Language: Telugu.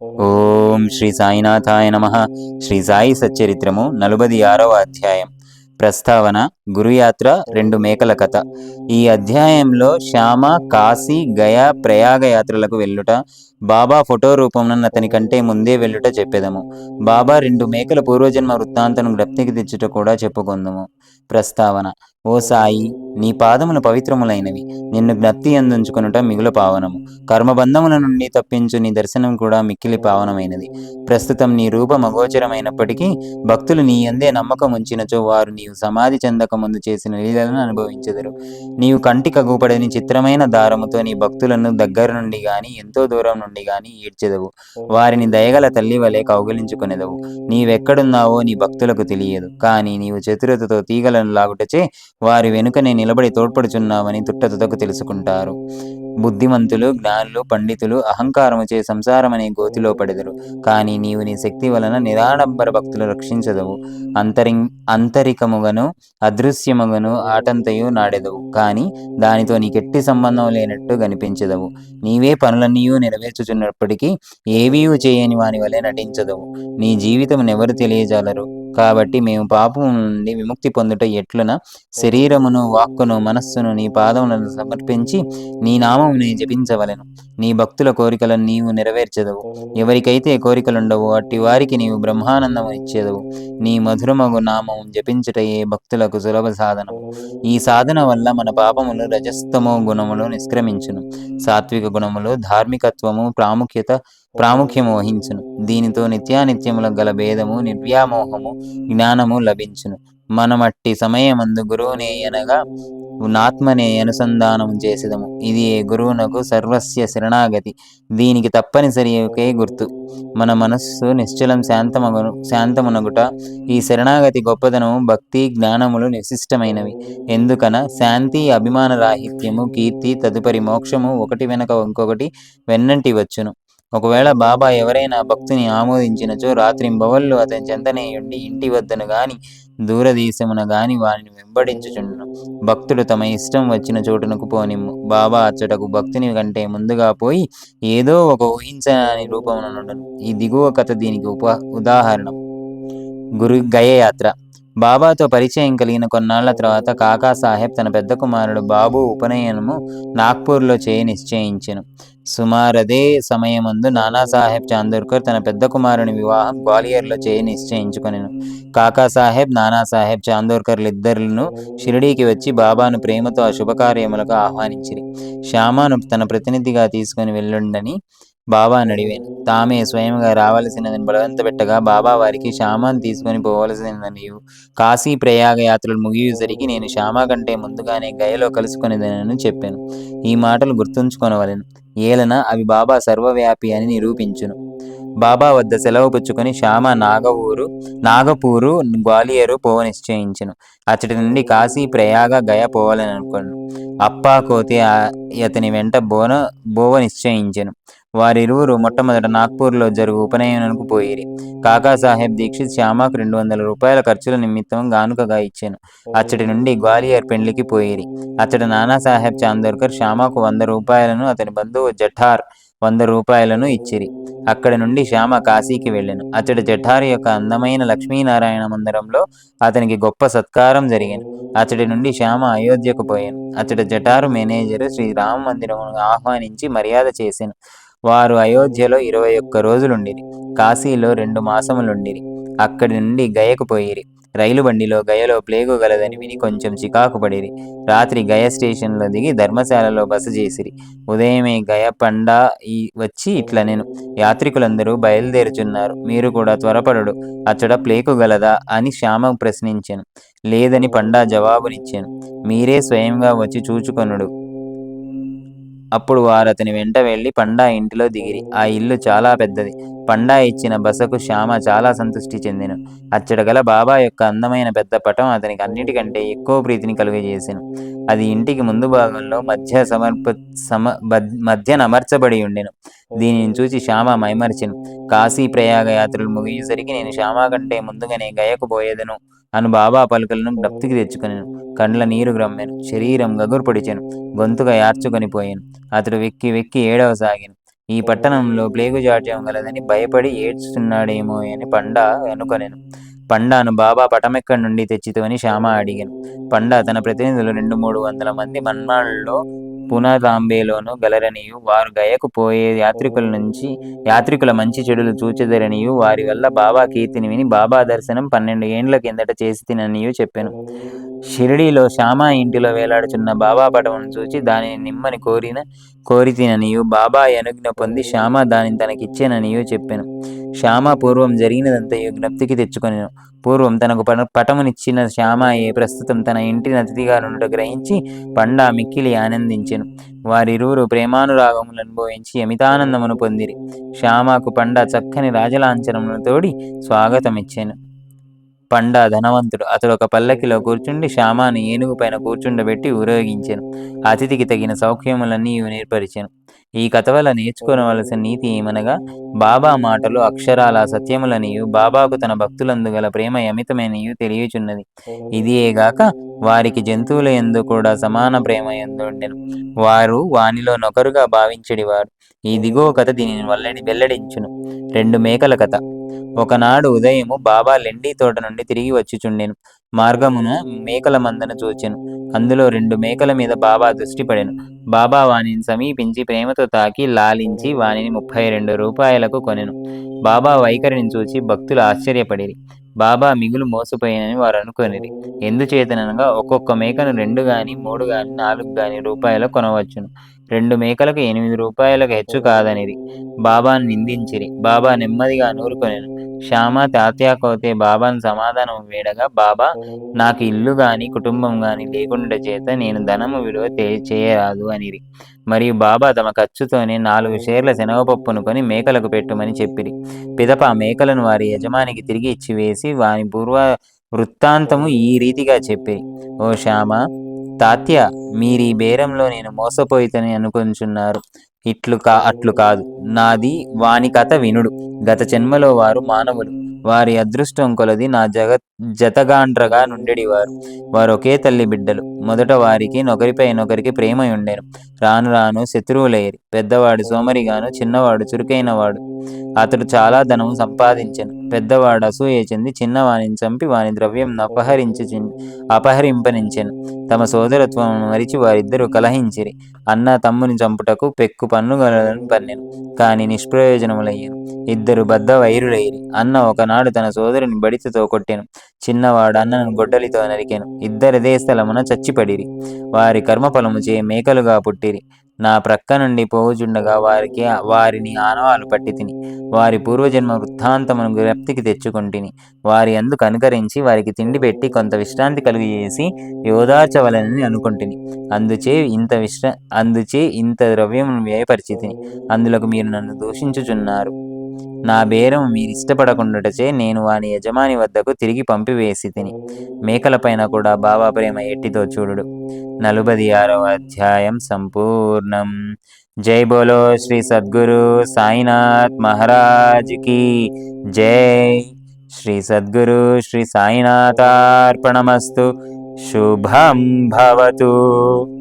ఓం శ్రీ సాయినాథాయ నమ. శ్రీ సాయి సచ్చరిత్రము నలుబది ఆరవ అధ్యాయం. ప్రస్తావన గురుయాత్ర రెండు మేకల కథ. ఈ అధ్యాయంలో శ్యామ కాశీ గయా ప్రయాగ యాత్రలకు వెళ్ళుట బాబా ఫోటో రూపంలో అతని కంటే ముందే వెళ్ళుట చెప్పెదము. బాబా రెండు మేకల పూర్వజన్మ వృత్తాంతను జ్ఞప్తికి తెచ్చుట కూడా చెప్పుకుందము. ప్రస్తావన ఓ సాయి నీ పాదములు పవిత్రములైనవి. నిన్ను జ్ఞప్తి అందించుకునుట మిగులు పావనము. కర్మబంధముల నుండి తప్పించు నీ దర్శనం కూడా మిక్కిలి పావనమైనది. ప్రస్తుతం నీ రూపం అగోచరమైనప్పటికీ భక్తులు నీ అందే నమ్మకం ఉంచినచో వారు నీవు సమాధి చెందక ముందు చేసిన లీలలను అనుభవించెదరు. నీవు కంటి కగుపడని చిత్రమైన దారముతో నీ భక్తులను దగ్గర నుండి గాని ఎంతో దూరం నుండి గాని ఈడ్చెదవు. వారిని దయగల తల్లి వలె కౌగిలించుకునేదవు. నీవెక్కడున్నావో నీ భక్తులకు తెలియదు. కానీ నీవు చతురతతో తీగలను లాగుటచే వారి వెనుకనే నిలబడి తోడ్పడుచున్నావని తుట్టతుదకు తెలుసుకుంటారు. బుద్ధిమంతులు జ్ఞానులు పండితులు అహంకారముచే సంసారమనే గోతిలో పడెదరు. కానీ నీవు నీ శక్తి వలన నిరాడంబర భక్తులు రక్షించదవు. అంతరి అంతరికముగను అదృశ్యముగను ఆటంతయు నాడెదవు. కానీ దానితో నీకెట్టి సంబంధం లేనట్టు కనిపించదవు. నీవే పనులన్నీయూ నెరవేర్చుచున్నప్పటికీ ఏవీయూ చేయని వాని వలె నటించదవు. నీ జీవితం ఎవరు తెలియజాలరు? కాబట్టి మేము పాపము నుండి విముక్తి పొందుట ఎట్లున? శరీరమును వాక్కును మనస్సును నీ పాదములను సమర్పించి నీ నామముని జపించవలెను. నీ భక్తుల కోరికలను నీవు నెరవేర్చెదవు. ఎవరికైతే కోరికలుండవో అట్టి వారికి నీవు బ్రహ్మానందము ఇచ్చేదవు. నీ మధురమగు నామం జపించుటయే భక్తులకు సులభ సాధనము ఈ సాధన వల్ల మన పాపములు రజస్తమో గుణములు నిష్క్రమించును. సాత్విక గుణములు ధార్మికత్వము ప్రాముఖ్యత ప్రాముఖ్యం వహించును. దీనితో నిత్యానిత్యములకు గల భేదము నిర్వ్యామోహము జ్ఞానము లభించును. మనమట్టి సమయమందు గురువునే అనగా నాత్మనే అనుసంధానము చేసేదము. ఇది ఏ గురువునకు సర్వస్య శరణాగతి. దీనికి తప్పనిసరి ఒకే గుర్తు. మన మనస్సు నిశ్చలం శాంతమగును శాంతమునగుట ఈ శరణాగతి గొప్పదనము భక్తి జ్ఞానములు విశిష్టమైనవి ఎందుకన శాంతి అభిమాన రాహిత్యము కీర్తి తదుపరి మోక్షము ఒకటి వెనక ఇంకొకటి వెన్నంటి వచ్చును. ఒకవేళ బాబా ఎవరైనా భక్తుని ఆమోదించినచో రాత్రింబవళ్ళు అతని చెంతనేయుండి ఇంటి వద్దను గాని దూరదేశమున గాని వారిని వెంబడించుచుండును. భక్తుడు తమ ఇష్టం వచ్చిన చోటునకు పోనిమ్ము. బాబా అచ్చటకు భక్తుని కంటే ముందుగా పోయి ఏదో ఒక ఊహించని రూపమున ఈ దిగువ కథ దీనికి ఉప ఉదాహరణ. గురు గయయాత్ర. బాబాతో పరిచయం కలిగిన కొన్నాళ్ళ తర్వాత కాకా సాహెబ్ తన పెద్ద కుమారుడు బాబు ఉపనయనము నాగ్పూర్లో చేయి నిశ్చయించెను. సుమారదే సమయమందు నానాసాహెబ్ చాందోర్కర్ తన పెద్ద కుమారుని వివాహం గ్వాలియర్లో చేయి నిశ్చయించుకొనెను. కాకాసాహెబ్ నానాసాహెబ్ చాందోర్కర్లు ఇద్దరులను షిరిడీకి వచ్చి బాబాను ప్రేమతో ఆ శుభకార్యములకు ఆహ్వానించిరి. శ్యామాను తన ప్రతినిధిగా తీసుకుని వెళ్ళుండని బాబా నడివేను తామే స్వయంగా రావలసినదని బలవంత పెట్టగా బాబా వారికి శ్యామాను తీసుకొని పోవలసినదని కాశీ ప్రయాగ యాత్రలు ముగియసరికి నేను శ్యామ కంటే ముందుగానే గయలో కలుసుకునేదనని చెప్పాను. ఈ మాటలు గుర్తుంచుకొనవలెను. ఏలన అవి బాబా సర్వవ్యాపి అని నిరూపించును. బాబా వద్ద సెలవు పుచ్చుకొని శ్యామ నాగవూరు నాగపూరు గ్వాలియరు పోవ నిశ్చయించెను అచ్చటి నుండి కాశీ ప్రయాగ గయ పోవాలని అనుకున్నాను అప్పా కోతి అతని వెంట బోన బోవ నిశ్చయించెను వారిరువురు మొట్టమొదట నాగ్పూర్లో జరుగు ఉపనయనకు పోయిరి. కాకాసాహెబ్ దీక్షిత్ శ్యామకు రెండు వందల రూపాయల ఖర్చుల నిమిత్తం గానుకగా ఇచ్చాను. అచ్చటి నుండి గ్వాలియర్ పెండ్లికి పోయిరి. అచ్చట నానాసాహెబ్ చాందోర్కర్ శ్యామాకు వంద రూపాయలను అతని బంధువు జఠార్ వంద రూపాయలను ఇచ్చిరి. అక్కడి నుండి శ్యామ కాశీకి వెళ్ళాను. అతడి జఠారి యొక్క అందమైన లక్ష్మీనారాయణ మందిరంలో అతనికి గొప్ప సత్కారం జరిగాను. అతడి నుండి శ్యామ అయోధ్యకు పోయాను. అతడి జఠారు మేనేజర్ శ్రీ రామ మందిరం ఆహ్వానించి మర్యాద చేశాను వారు అయోధ్యలో ఇరవై ఒక్క రోజులుండిరి. కాశీలో రెండు మాసములుండిరి. అక్కడి నుండి గయకు పోయిరి. రైలు బండిలో గయలో ప్లేగు గలదని విని కొంచెం చికాకు పడిరి. రాత్రి గయ స్టేషన్లో దిగి ధర్మశాలలో బస చేసిరి. ఉదయమే గయ పండా ఈ వచ్చి ఇట్లా నేను. యాత్రికులందరూ బయలుదేరుచున్నారు. మీరు కూడా త్వరపడడు. అచ్చట ప్లేకు గలదా అని శ్యామ ప్రశ్నించాను. లేదని పండా జవాబునిచ్చాను. మీరే స్వయంగా వచ్చి చూచుకొనుడు. అప్పుడు వారు అతని వెంట వెళ్ళి పండా ఇంటిలో దిగిరి. ఆ ఇల్లు చాలా పెద్దది. పండా ఇచ్చిన బసకు శ్యామ చాలా సంతృష్టి చెందిను. అచ్చట గల బాబా యొక్క అందమైన పెద్ద పటం అతనికి అన్నిటికంటే ఎక్కువ ప్రీతిని కలుగజేసెను. అది ఇంటికి ముందు భాగంలో మధ్య సమర్ప సమ మధ్యన అమర్చబడి ఉండెను. దీనిని చూసి శ్యామ మైమర్చెను. కాశీ ప్రయాగ యాత్రలు ముగిసేసరికి నేను శ్యామ కంటే ముందుగానే గయకు పోయేదను. అను బాబా పలుకలను జ్ఞప్తికి తెచ్చుకొనెను. కండ్ల నీరు గ్రమ్మెను. శరీరం గగుర్పొడిచెను. గొంతుగా యార్చుకొని పోయాను. అతడు వెక్కి వెక్కి ఏడవ సాగాను ఈ పట్టణంలో ప్లేగు జాడ్యం గలదని భయపడి ఏడ్చుతున్నాడేమో అని పండా అనుకొనేను. పండాను బాబా పటమెక్కడి నుండి తెచ్చితోని శ్యామ అడిగాను. పండా తన ప్రతినిధులు రెండు మూడు వందల మంది మన్మాళ్ళలో పునతాంబేలోను గలరనియు వారు గయకు పోయే యాత్రికుల నుంచి యాత్రికుల మంచి చెడులు చూచెదరనియు వారి వల్ల బాబా కీర్తిని విని బాబా దర్శనం పన్నెండు ఏండ్ల కిందట చేసి తిననియు చెప్పాను. షిరిడీలో శ్యామ ఇంటిలో వేలాడుచున్న బాబా పటమును చూచి దానిని నిమ్మని కోరిన కోరి తిననియు బాబా అనుజ్ఞ పొంది శ్యామ దానిని తనకిచ్చేననియు చెప్పాను. శ్యామ పూర్వం జరిగినదంతయు జ్ఞప్తికి తెచ్చుకొనెను. పూర్వం తనకు పట పటమునిచ్చిన శ్యామాయే ప్రస్తుతం తన ఇంటిని అతిథిగా నుండి గ్రహించి పండా మిక్కిలి ఆనందించెను. వారిరువురు ప్రేమానురాగములను అనుభవించి అమితానందమును పొందిరి. శ్యామకు పండ చక్కని రాజలాంఛనమును తోడి స్వాగతమిచ్చాను. పండ ధనవంతుడు. అతడు ఒక పల్లకిలో కూర్చుండి శ్యామాను ఏనుగు పైన కూర్చుండబెట్టి ఊరేగించాను. అతిథికి తగిన సౌఖ్యములన్నీ నేర్పరిచాను ఈ కథ వల్ల నేర్చుకోవలసిన నీతి ఏమనగా బాబా మాటలు అక్షరాల సత్యములనియు బాబాకు తన భక్తులందు గల ప్రేమ అమితమైనయు తెలియచున్నది. ఇదియేగాక వారికి జంతువుల ఎందు కూడా సమాన ప్రేమ ఎందు ఉండెను వారు వానిలో నొకరుగా భావించడివారు. ఈ దిగువ కథ దీనిని వల్లడి వెల్లడించును. రెండు మేకల కథ. ఒకనాడు ఉదయము బాబా లెండి తోట నుండి తిరిగి వచ్చిచుండెను. మార్గమున మేకల మందను చూచెను. అందులో రెండు మేకల మీద బాబా దృష్టి పడెను. బాబా వానిని సమీపించి ప్రేమతో తాకి లాలించి వానిని ముప్పై రెండు రూపాయలకు కొనెను. బాబా వైఖరిని చూచి భక్తులు ఆశ్చర్యపడిరి. బాబా మిగులు మోసపోయినని వారు అనుకొనిరి. ఎందుచేతనగా ఒక్కొక్క మేకను రెండు గాని మూడు గాని నాలుగు గాని రూపాయలు కొనవచ్చును. రెండు మేకలకు ఎనిమిది రూపాయలకు హెచ్చు కాదనిరి బాబాను నిందించిరి. బాబా నెమ్మదిగా నూరుకొనెను. శ్యామ తాత్యాకోతే బాబాను సమాధానం వేడగా బాబా నాకు ఇల్లు గాని కుటుంబం గాని లేకుండా చేత నేను ధనము విలువ చేయరాదు అనిరి. మరియు బాబా తమ ఖర్చుతోనే నాలుగు షేర్ల శనగపప్పును కొని మేకలకు పెట్టుమని చెప్పిరి. పిదప మేకలను వారి యజమానికి తిరిగి ఇచ్చివేసి వాని పూర్వ వృత్తాంతము ఈ రీతిగా చెప్పిరి. ఓ శ్యామ తాత్య మీరీ బేరంలో నేను మోసపోయితని అనుకుంటున్నారు. ఇట్లు కా అట్లు కాదు. నాది వాని కథ వినుడు. గత జన్మలో వారు మానవులు. వారి అదృష్టం కొలది నా జగ జతగాండ్రగా నుండెడివారు. వారు ఒకే తల్లి బిడ్డలు. మొదట వారికి నొకరిపై నొకరికి ప్రేమ ఉండేను రాను రాను శత్రువులయ్యి పెద్దవాడు సోమరిగాను చిన్నవాడు చురుకైనవాడు. అతడు చాలా ధనం సంపాదించను. పెద్దవాడు అసూయ చెంది చిన్నవానిని చంపి వాని ద్రవ్యం అపహరించి అపహరింపనించెను. తమ సోదరత్వం మరిచి వారిద్దరూ కలహించిరి. అన్న తమ్ముని చంపుటకు పెక్కు పన్నుగలను పన్నెను కాని నిష్ప్రయోజనములయ్యను. ఇద్దరు బద్ద వైరులయ్యి అన్న ఒకనాడు తన సోదరుని బడితతో కొట్టెను చిన్నవాడు అన్నను గొడ్డలితో నరికెను. ఇద్దరిదే స్థలమున చచ్చిపడిరి. వారి కర్మఫలము చే మేకలుగా పుట్టిరి. నా ప్రక్క నుండి పోవుచుండగా వారికి వారిని ఆనవాలు పట్టి తిని వారి పూర్వజన్మ వృత్తాంతమును జ్ఞప్తికి తెచ్చుకుంటుని. వారి అందుకు అనుకరించి వారికి తిండి పెట్టి కొంత విశ్రాంతి కలుగజేసి యోదార్చవలనని అనుకుంటుని. అందుచే ఇంత విశ్ర అందుచే ఇంత ద్రవ్యమును వ్యయపరిచితిని. అందులకు మీరు నన్ను దూషించుచున్నారు. నా బేరం మీరు ఇష్టపడకుండాటచే నేను వాని యజమాని వద్దకు తిరిగి పంపివేసి తిని. మేకలపైన కూడా బాబా ప్రేమ ఎట్టితో చూడు నలుబది ఆరవ అధ్యాయం సంపూర్ణం. జై బోలో శ్రీ సద్గురు సాయినాథ్ మహారాజ్కి జై. శ్రీ సద్గురు శ్రీ సాయినాథార్పణమస్తు. శుభం భవతు.